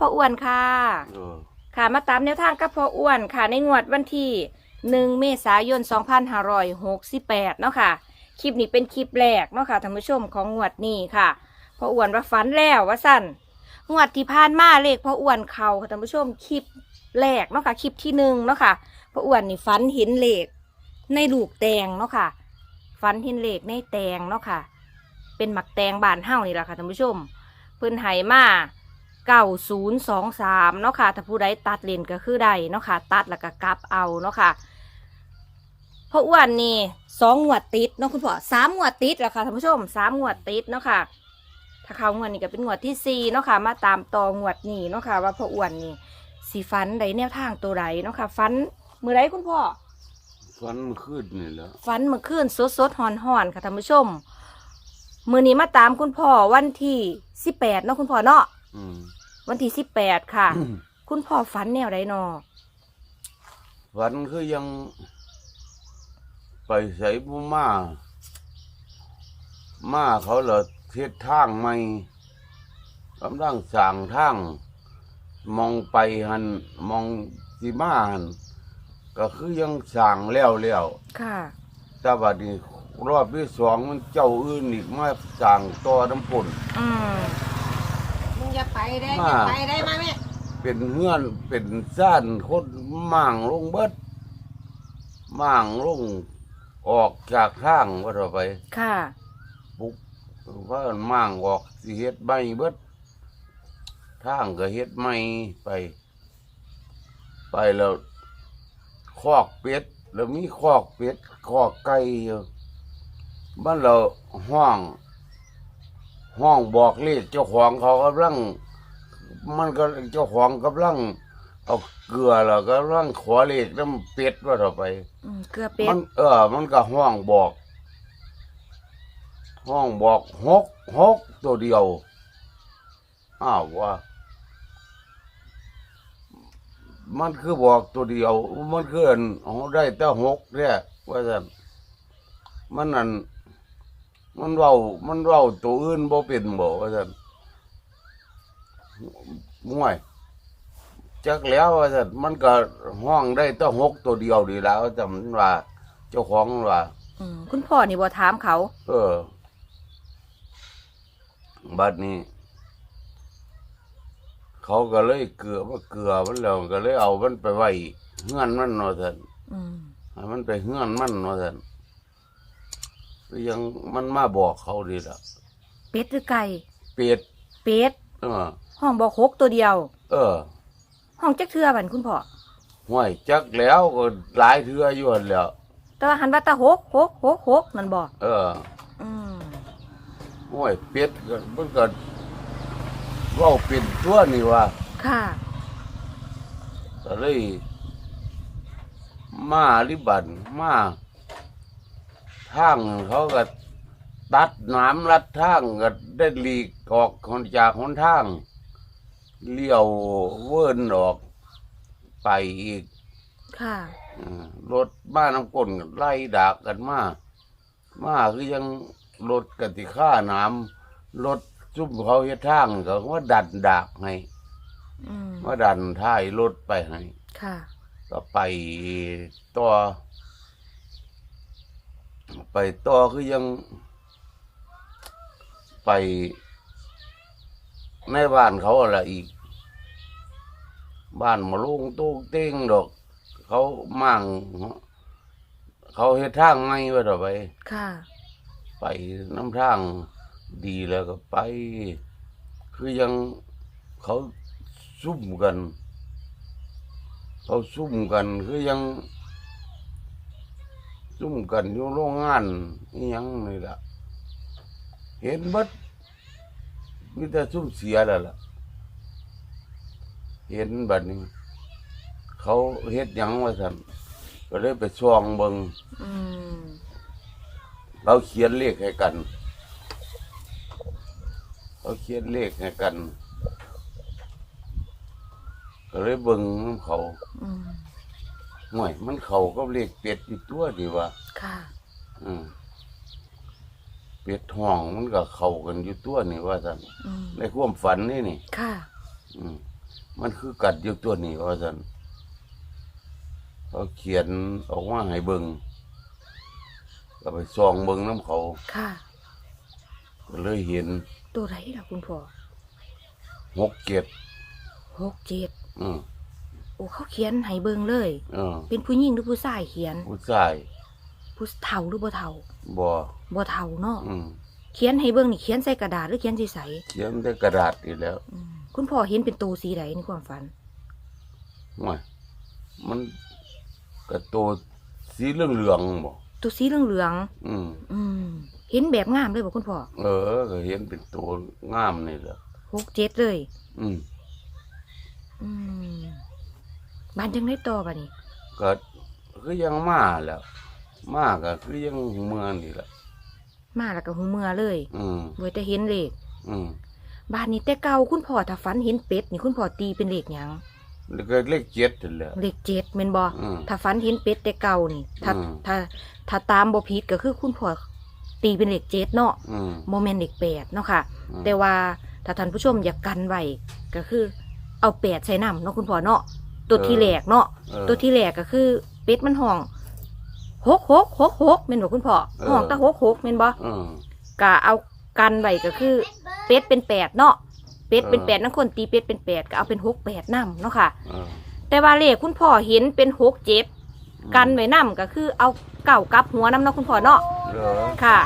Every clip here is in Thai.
พ่ออ้วนค่ะ เออค่ะมาตามแนวทางกับพ่ออ้วนค่ะในงวดวันที่หนึ่งเมษายน 2568 เนาะค่ะ คลิปนี้เป็นคลิปแรกเนาะค่ะท่านผู้ชมของงวดนี้ค่ะพ่ออ้วนว่าฝันแล้วว่าสั่นงวดที่ผ่านมาเลขพ่ออ้วนเขาค่ะท่านผู้ชมคลิปแรกเนาะค่ะคลิปที่หนึ่งเนาะค่ะพ่ออ้วนนี่ฝันเห็นเลขในลูกแตงเนาะค่ะฝันเห็นเลขในแตงเนาะค่ะ เป็นหมักแตงบานเฮ้านี่แหละค่ะท่านผู้ชมเพิ่นไหมา เก้าศูนย์สองสามเนาะค่ะถ้าผู้ใดตัดเลนก็คือใดเนาะค่ะ ตัดแล้วก็กลับเอาเนาะค่ะเพราะอ้วนนี่สองงวดติดเนาะคุณพ่อสามงวดติดแล้วค่ะท่านผู้ชมสามงวดติดเนาะค่ะ ถ้าเขางวดนี้ก็เป็นงวดที่สี่เนาะค่ะ มาตามต่องวดนี้เนาะค่ะ ว่าพ่ออ้วนนี่สีฟันใดแนวทางตัวใดเนาะค่ะฟันมือไรคุณพ่อฟันมันขึ้นนี่แหล้วฟันเมื่อคืนสดสดๆหอนหอนๆค่ะท่านผู้ชม มือนี้มาตามคุณพ่อวันที่สิบแปดเนาะคุณพ่อเนาะอืม วันที่สิบแปดค่ะ คุณพ่อฝันแนวใดนอฟันคือยัง ไปใส่ผู้มา มาเขาเหรอเทศทางใหม่กำลังสั่งทาง มองไปหันมองสีมาหันก็คือยังสั่งแล้วแล้วค่ะ แต่บัดนี้รอบที่สองมันเจ้าอื่นอีกมาสั่งต่อน้ำปุ่นอืมมึง อย่าไปได้มาอย่าไปได้มาแม่เป็นเฮือนเป็นซ่านคนม่างลงเบิดม่างลงออกจากทางว่าเราไป ค่ะ ปุ๊บว่าม่างออกสิเฮ็ดไม่เบิดทางก็เฮ็ดไม่ไป ไปแล้วคอกเป็ดแล้วมีคอกเป็ดคอกไก่อยู่บ้านเราห้อง ห้องบอกเลขเจ้าของเขากำลังมันก็เจ้าของกำลังเอาเกลือแล้วก็กำลังขอเลขน้ำเป็ดว่าเราไปอืมเกลือเป็มัดนเออ มันก็ห้องบอก ห้องบอกหกหกตัวเดียวอ้าวว่า มันคือบอกตัวเดียว มันคืออันอ๋อได้แต่หกเนี่ยว่าสันมันนั่น มันเว้า มันเว้าตัวอื่นบ่เป็นบ่ว่าสันม่วยจักแล้วว่าสันมันก็ห้องได้แต่หกตัวเดียวดีแล้วจำว่า เจ้าของว่า อืมคุณพ่อนี่บ่ถามเขา เออ บัดนี้ เขาก็เลยเกลือมาเกลือมันแล้วก็เลยเอามันไปไว้เฮือนมันเนาะท่านอืมให้มันไปเฮือนมันเนาะท่านก็ ยังมันมาบอกเขาดีละเป็ดหรือไก่ เป็ดเป็ดเออห้องบอกหกตัวเดียว เออ ห้องจักเทือบันคุณพ่อห้วยจักแล้วก็หลายเทื่ออยู่หั่นแหล้ว แต่ว่าหันว่าตาหกหกหกหกนั่นบอกเอออืมห้วยเป็ดก็มันก็เว้าเป็นตัวนี่ว่าค่ะ ก็เลย มาลิบันมา ทางเขาก็ตัดน้ำลัดทางก็ได้หลีกออกคนจากหนทาง เลี้ยวเวิร์นออกไปอีกค่ะอืมรถบ้านน้ำก้นก็ไล่ดากกันมา มาคือยังรถกติค่าน้ำรถจุ่มเขาเฮ็ดทางก็ว่าดันดากให้อืมว่าดันท้ายรถไปให้ ค่ะ ก็ไปต่อ ไปต่อคือยัง ไปในบ้านเขาอะไรอีก บ้านมาลุงตู้เต้งดอก เขามั่งเขาเฮ็ดทางไงว่าต่อไป ค่ะ ไปน้ำทางดีแล้วก็ไป คือยังเขาซุ่มกัน เขาซุ่มกันคือยัง ซุ่มกันอยู่โรงงานนี่ยังนี่ละเห็นเบัดมีแต่ซุ่มเสียแล้วล่ะ เห็นบัดนี้ เขาเฮ็ดหยังว่าสันก็เลยไปช่องเบิงอืมเราเขียนเลขให้กันเราเขียนเลขให้กัน ก็เลยเบิ่งนำเขา อืม ห่วยมันเขาก็เลขเป็ดอยู่ตัวดีว่าค่ะ อืมเป็ดห้องมันก็เข้ากันอยู่ตัวนี่ว่าสันอืมในความฝันนี่นี่ ค่ะ อืมมันคือกัดอยู่ตัวนี้ว่าซั่นเขาเขียนออกมาให้เบิ่งก็ไปส่องเบิ่งน้ำเขาค่ะ ก็เลยเห็นตัวไหนล่ะคุณพ่อหกเจ็ดหกเจ็ดอืม โอ้เขาเขียนให้เบิ่งเลย เออเป็นผู้หญิงหรือผู้ชายเขียน ผู้ชายผู้เฒ่าหรือบ่เฒ่าบ่บ่เฒ่าเนาะอืมเขียนให้เบิ่งนี่เขียนใส่กระดาษหรือเขียนใส่ใสเขียนได้กระดาษอีกแล้วอืมคุณพ่อเห็นเป็นตัวสีใดในความฝันไม่มันกระโตสีเหลืองๆบ่ตัวสีเหลืองอืมๆอืม เห็นแบบงามเลยบ่คุณพ่อเออก็เห็นเป็นตัวงามนี่แหละหกเจ็ดเลย อืม อืม บ้านจังได้ต่อบ่นี่ก็คือยังมาแหล้วมาก็คือยังเมืองนี่แหละมาแล้วก็หูเมื่อเลยอืมบ่แต่เห็นเลขอืมบ้านนี้แต่เก่าคุณพ่อถ้าฝันเห็นเป็ดนี่คุณพ่อตีเป็นเลขหยังแล้วก็เลขเจ็ดนั่นแหละเลขเจ็ดแม่นบ่อืม ถ้าฝันเห็นเป็ดแต่เก่านี่ถ้าอืม ถ้าถ้าตามบ่ผิดก็คือคุณพ่อตีเป็นเลขเจ็ดเนาะอืมบ่แม่นเลขแปดเนาะค่ะ อืมแต่ว่าถ้าท่านผู้ชมอยากกันไว้ก็คือ เอาแปดใส่น้ำเนาะคุณพ่อเนาะ ตัวที่แรกเนาะเออ ตัวที่แรกก็คือเป็ดมันห้องหกหกหกหกแม่นบ่คุณพ่อเออ ห้องแตะหกหกแม่นบ่อืมก็เอากันไว้ก็คือ เป็ดเป็นแปดเนาะเป็ดเป็นเออ แปดนั่นคนตีเป็ดเป็นแปดก็เอาเป็นหกแปดน้ำเนาะค่ะ เออแต่ว่าเลขคุณพ่อเห็นเป็นหกเจ็ดกันไว้น้ำก็คือเอาเก่ากลับหัวน้ำเนาะคุณพ่อเนาะ เหรอค่ะ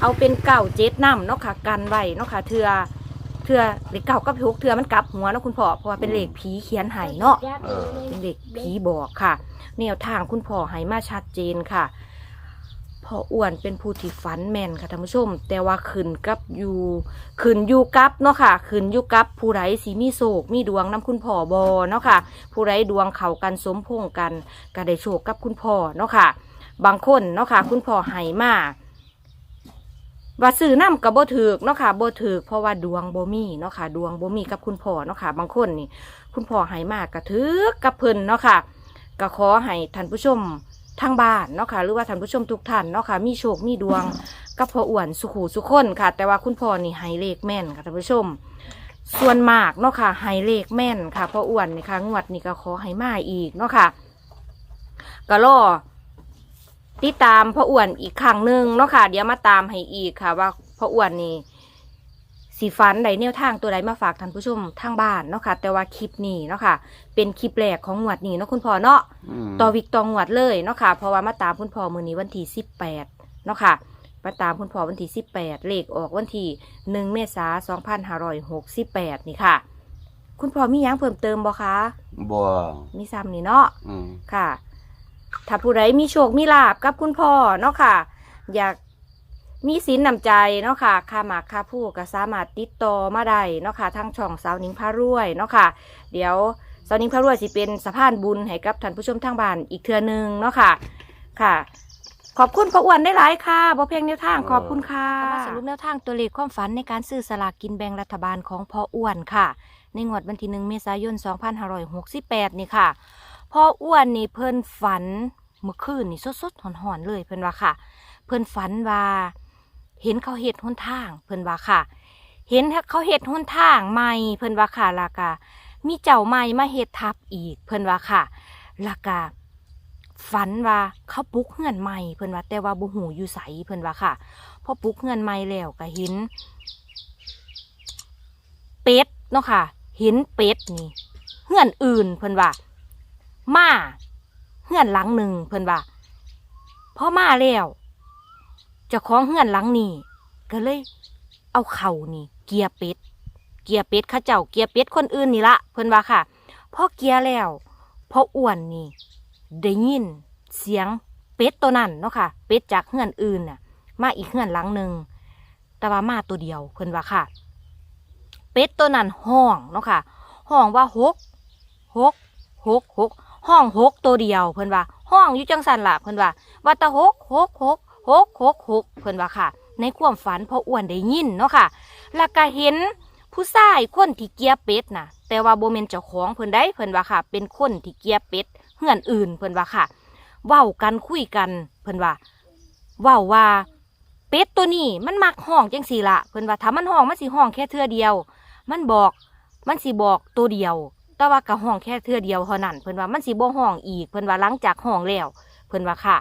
เอาเป็นเก่าเจ็ดน้ำเนาะค่ะ กันไว้เนาะค่ะเทือ เทือเลขเก่ากับหกเทือมันกลับหัวเนาะคุณพ่อเพราะว่าเป็นเลขผีเขียนให้เนาะเออ เป็นเลขผีบอกค่ะ แนวทางคุณพ่อให้มาชัดเจนค่ะพ่ออ้วนเป็นผู้ที่ฝันแม่นค่ะท่านผู้ชม แต่ว่าขึ้นกับอยู่ขึ้นอยู่กับเนาะค่ะขึ้นอยู่กับผู้ใดสีมีโศกมีดวงน้ำคุณพ่อบอเนาะค่ะ ผู้ใดดวงเข้ากันสมพงษ์กันก็ได้โชคกับคุณพ่อเนาะค่ะ บางคนเนาะค่ะ คุณพ่อให้มา ว่าซื้อน้ำกับโบถือกเนาะค่ะโบถือกเพราะว่าดวงโบมีเนาะค่ะดวงโบมีกับคุณพ่อเนาะค่ะบางคนนี่ คุณพ่อให้มากกระถือกับเพิ่นเนาะค่ะก็ขอให้ท่านผู้ชมทางบ้านเนาะค่ะหรือว่าท่านผู้ชมทุกท่านเนาะค่ะมีโชคมีดวงกับพ่ออ้วนสุขูสุขคนค่ะ แต่ว่าคุณพ่อนี่ให้เลขแม่นค่ะท่านผู้ชม ส่วนมากเนาะค่ะให้เลขแม่นค่ะพ่ออ้วนนี่ค่ะงวดนี้ก็ขอให้มาอีกเนาะค่ะก็รอ ติดตามพ่ออ้วนอีกครั้งหนึ่งเนาะค่ะ เดี๋ยวมาตามให้อีกค่ะ ว่าพ่ออ้วนนี่สีฟันใดแนวทางตัวใดมาฝากท่านผู้ชมทางบ้านเนาะค่ะ แต่ว่าคลิปนี้เนาะค่ะ เป็นคลิปแรกของงวดนี้เนาะคุณพ่อเนาะมต่อวิกตองงวดเลยเนาะค่ะเพราะว่ามาตามคุณพ่อมือนี้วันที่สิบแปดเนาะค่ะมาตามคุณพ่อวันที่สิบแปดเลขออกวันที่หนึ่งเมษาสองพันห้าร้อยหกสิบแปดนี่ค่ะ คุณพ่อมีหยังเพิ่มเติมบ่คะบ่มีซ้ำนี่เนาะอืมค่ะ ถ้าผู้ใดมีโชคมีลาบกับคุณพ่อเนาะค่ะ อยากมีสินนำใจเนาะค่ะค่าหมากค่าผู้ก็สามารถติดต่อมาได้เนาะค่ะทางช่องสาวนิ้งพารวยเนาะค่ะ เดี๋ยวสาวนิ้งพารวยสิเป็นสะพานบุญให้กับท่านผู้ชมทางบ้านอีกเทื่อหนึงเนาะค่ะค่ะ ขอบคุณพ่ออ้วนได้หลายค่ะบ่เพียงแนวทางขอบคุณค่ะมาสรุปแนวทางตัวเลขความฝันในการซื้อสลากกินแบ่งรัฐบาลของพ่ออ้วนค่ะ ในงวดวันที่หนึ่งเมษายน 2568 นี่ค่ะ พ่ออ้วนนี่เพิ่นฝันเมื่อคืนนี่สดๆหอนๆเลยเพิ่นว่าค่ะ เพิ่นฝันว่า เห็นเขาเฮ็ดหนทาง เพิ่นว่าค่ะ เห็นเขาเฮ็ดหนทางใหม่เพิ่นว่าค่ะล้วก็มีเจ้าใหม่มาเฮ็ดทับอีก เพิ่นว่าค่ะล้วก็ฝันว่าเขาปลุกเฮือนใหม่เพิ่นว่าแต่ว่าบ่หูอยู่ไสเพิ่นว่าค่ะพอปลุกเฮือนใหม่แล้วก็เห็น เป็ดเนาะค่ะเห็นเป็ดนี่เฮือนอื่นเพิ่นว่า มาเฮือนหลังหนึ่งเพิ่นว่าพอมาแล้วเจ้าของเฮือนหลังนี้ก็เลย เอาเข่านี่ เกียร์เป็ดเกียร์เป็ดข้าเจ้าเกียร์เป็ดคนอื่นนี่ละเพิ่นว่าค่ะพอเกียร์แล้วพออ้วนนี่ ได้ยิน เสียงเป็ดตัวนั้นเนาะค่ะ เป็ดจากเฮือนอื่นน่ะ มาอีกเฮือนหลังหนึ่งแต่ว่ามาตัวเดียวเพิ่นว่าค่ะ เป็ดตัวนั้นห้องเนาะค่ะห้องว่าหกหกหกหก ห้องหกตัวเดียวเพิ่นว่า ห้องอยู่จังสันล่ะเพิ่นว่าว่าตะหกหกหกหกหกหกเพิ่นว่าค่ะ ในความฝันพออ้วนได้ยินเนาะค่ะแล้วก็เห็นผู้ชายคนที่เกียร์เป็ดน่ะ แต่ว่าโบเมนเจ้าของเพิ่นได้เพิ่นว่าค่ะ เป็นคนที่เกียร์เป็ดเฮือนอื่นเพิ่นว่าค่ะเว้ากันคุยกันเพิ่นว่าเว้าว่าเป็ดตัวนี้มันมักห้องจังสี่ละเพิ่นว่าถ้ามันห้องมันสิห้องแค่เทื่อเดียว มันบอกมันสิบอกตัวเดียว แต่ว่ากะห้องแค่เทื่อเดียวเท่านั้นเพิ่นว่ามันสิบ่ห้องอีก เพิ่นว่าหลังจากห้องแล้ว เพิ่นว่าค่ะ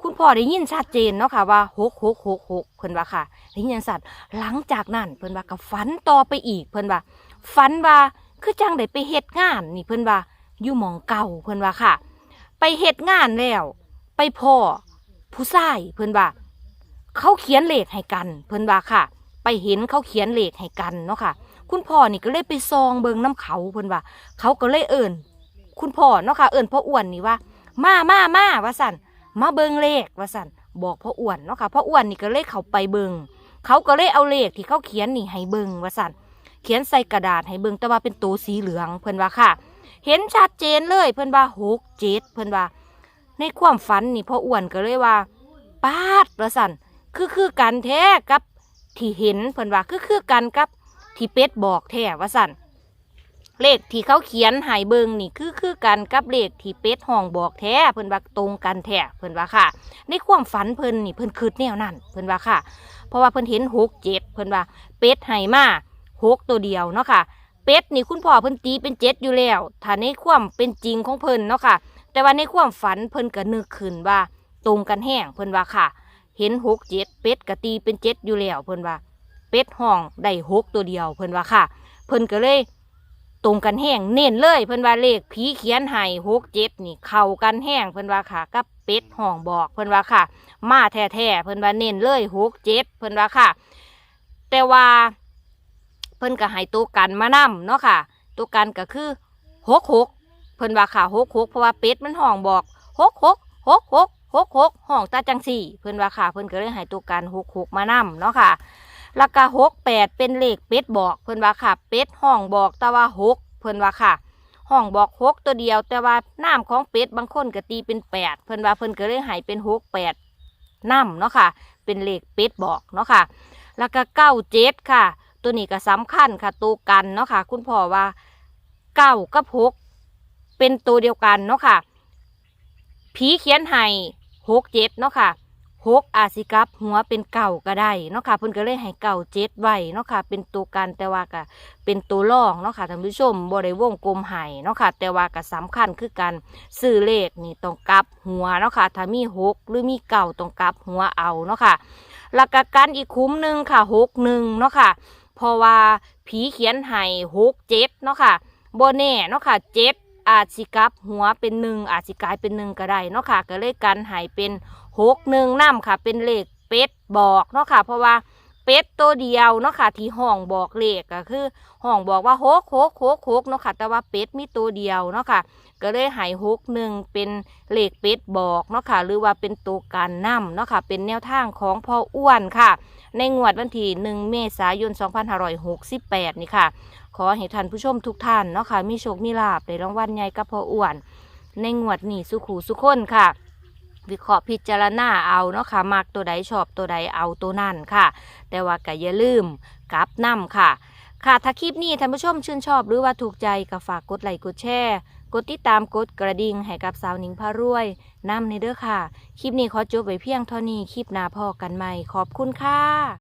คุณพ่อได้ยินชัดเจนเนาะค่ะว่าหกหกหกหกเพิ่นว่าค่ะได้ยินสัตว์หลังจากนั้นเพิ่นว่าก็ฝันต่อไปอีก เพิ่นว่าฝันว่าคือจังได้ไปเฮ็ดงานนี่เพิ่นว่าอยู่หมองเก่าเพิ่นว่าค่ะ ไปเฮ็ดงานแล้ว ไปพ่อผู้ชายเพิ่นว่า เขาเขียนเลขให้กัน เพิ่นว่าค่ะ ไปเห็นเขาเขียนเลขให้กันเนาะค่ะ คุณพ่อนี่ก็เลยไปซองเบิงน้ำเขาเพิ่นว่า เขาก็เลยเอิ่นคุณพ่อเนาะค่ะเอิ่นพ่ออ้วนนี่ว่า มามามาว่าสั่นมาเบิงเลขว่าสั่นบอกพ่ออ้วนเนาะค่ะพ่ออ้วนนี่ก็เลยเข้าไปเบิงเขาก็เลยเอาเลขที่เขาเขียนนี่ให้เบิงว่าสั่นเขียนใส่กระดาษให้เบิงแต่ว่าเป็นตัวสีเหลืองเพิ่นว่าค่ะ เห็นชัดเจนเลยเพิ่นว่าหกเจ็ดเพิ่นว่า ในความฝันนี่พ่ออ้วนก็เลยว่าปาดว่าสั่นคือคือกันแท้กับที่เห็นเพิ่นว่าคือคือกันกับ ที่เป็ดบอกแท้ว่าสั่นเลขที่เขาเขียนหายเบิงนี่คือคือกันกับเลขที่เป็ดห้องบอกแท้เพิ่นว่าตรงกันแท้เพิ่นว่าค่ะ ในความฝันเพิ่นนี่เพิ่นคืดแนวนั้นเพิ่นว่าค่ะ เพราะว่าเพิ่นเห็นหกเจ็ดเพิ่นว่าเป็ดให้มาหกตัวเดียวเนาะค่ะ เป็ดนี่คุณพ่อเพิ่นตีเป็นเจ็ดอยู่แล้วถ้าในความเป็นจริงของเพิ่นเนาะค่ะ แต่ว่าในความฝันเพิ่นก็นึกขึ้นว่า ตรงกันแห้งเพิ่นว่าค่ะ เห็นหกเจ็ดเป็ดกะตีเป็นเจ็ดอยู่แล้วเพิ่นว่า เป็ดห้องได้หกตัวเดียวเพิ่นว่าค่ะ เพิ่นก็เลยตรงกันแห้งเน้นเลยเพิ่นว่าเลขผีเขียนให้หกเจ็ดนี่เข้ากันแห้งเพิ่นว่าค่ะกับเป็ดห้องบอกเพิ่นว่าค่ะ มาแท้ๆเพิ่นว่าเน้นเลยหกเจ็ดเพิ่นว่าค่ะ แต่ว่าเพิ่นก็ให้ตัวกันมานํเนาะค่ะ ตัวกันก็คือหกหกเพิ่นว่าค่ะหกหกเพราะว่าเป็ดมันห้องบอกหกหกหกหกหกหกห้องตาจังสี่ เพิ่นว่าค่ะ เพิ่นก็เลยให้ตัวกันหกหกมานํเนาะค่ะ แล้วก็หกแปดเป็นเลขเป็ดบอกเพิ่นว่าค่ะ เป็ดห้องบอกแต่ว่าหกเพิ่นว่าค่ะห้องบอกหกตัวเดียว แต่ว่าน้ำของเป็ดบางคนก็ตีเป็นแปดเพิ่นว่าเพิ่นก็เลยให้เป็นหกแปดน้ำเนาะค่ะ เป็นเลขเป็ดบอกเนาะค่ะ แล้วก็เก้าเจ็ดค่ะ ตัวนี้ก็สำคัญค่ะตัวกันเนาะค่ะ คุณพ่อว่าเก้ากับหกเป็นตัวเดียวกันเนาะค่ะ ผีเขียนให้หกเจ็ดเนาะค่ะ หกอาจสิกลับหัวเป็นเก่าก็ได้เนาะค่ะเพิ่นก็เลยให้เก่าเจ็ดไว้เนาะค่ะเป็นตัวกันแต่ว่าก็เป็นตัวรองเนาะค่ะท่านผู้ชมบ่ได้วงกลมให้เนาะค่ะแต่ว่าก็สำคัญคือการซื้อเลขนี่ต้องกลับหัวเนาะค่ะถ้ามีหกหรือมีเก่าต้องกลับหัวเอาเนาะค่ะแล้วก็กันอีกคุ้มหนึ่งค่ะหกหนึ่งเนาะค่ะเพราะว่าผีเขียนให้หกเจ็ดเนาะค่ะโบแน่เนาะค่ะเจ็ดอาจสิกลับหัวเป็นหนึ่งอาจสิกลายเป็นหนึ่งก็ได้เนาะค่ะก็เลยกันให้เป็น หกหนึ่งน้ำค่ะ เป็นเลขเป็ดบอกเนาะค่ะ เพราะว่าเป็ดตัวเดียวเนาะค่ะ ที่ห้องบอกเลขก็คือห้องบอกว่าหกหกหกหกเนาะค่ะ แต่ว่าเป็ดมีตัวเดียวเนาะค่ะ ก็เลยหายหกหนึ่งเป็นเลขเป็ดบอกเนาะค่ะ หรือว่าเป็นตัวการนํเนาะค่ะ เป็นแนวทางของพ่ออ้วนค่ะ ในงวดวันที่หนึ่งเมษายน 2568 นี่ค่ะ ขอให้ท่านผู้ชมทุกท่านเนาะค่ะ มีโชค มีลาบในรางวัลใหญ่กับพ่ออ้วน ในงวดนี้สุขูสุขคนค่ะ วิเคราะห์พิจารณาเอาเนาะค่ะมักตัวใดชอบตัวใดเอาตัวนั่นค่ะ แต่ว่าก็อย่าลืมกลับนำค่ะ ค่ะถ้าคลิปนี้ท่านผู้ชมชื่นชอบหรือว่าถูกใจก็ฝากกดไลค์กดแชร์กดติดตามกดกระดิ่งให้กับสาวนิงพารวยนำในเด้อค่ะ คลิปนี้ขอจบไว้เพียงเท่านี้คลิปหน้าพอกันใหม่ขอบคุณค่ะ